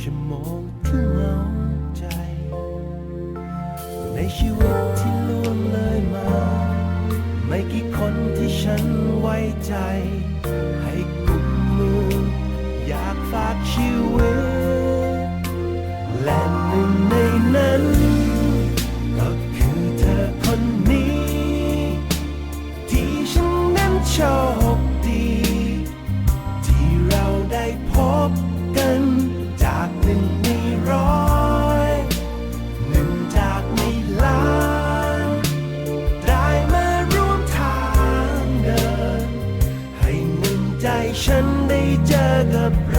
ชั่วโมงที่เหงาใจ ในชีวิตที่ล่วงเลยมา ไม่กี่คนที่ฉันไว้ใจ ให้กุมมืออยากฝากชีวิ தந்தை ஜகப்ர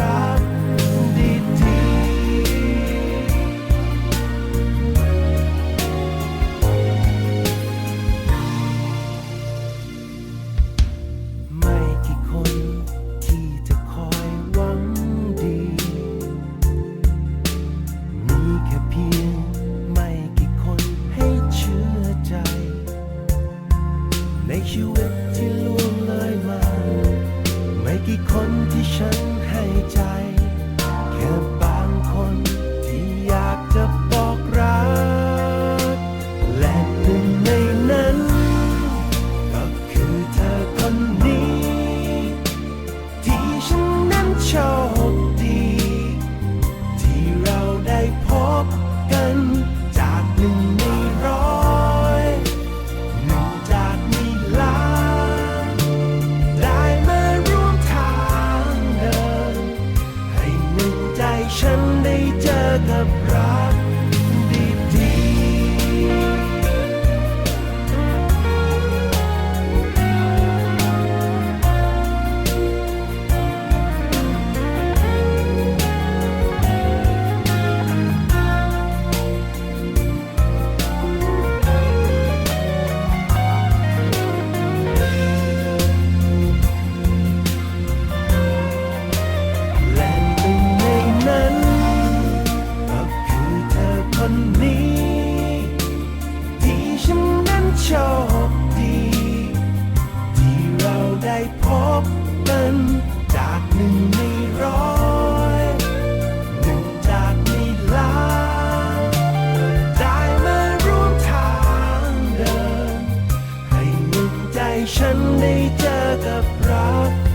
Morgen ฉันได้เจอกับรัก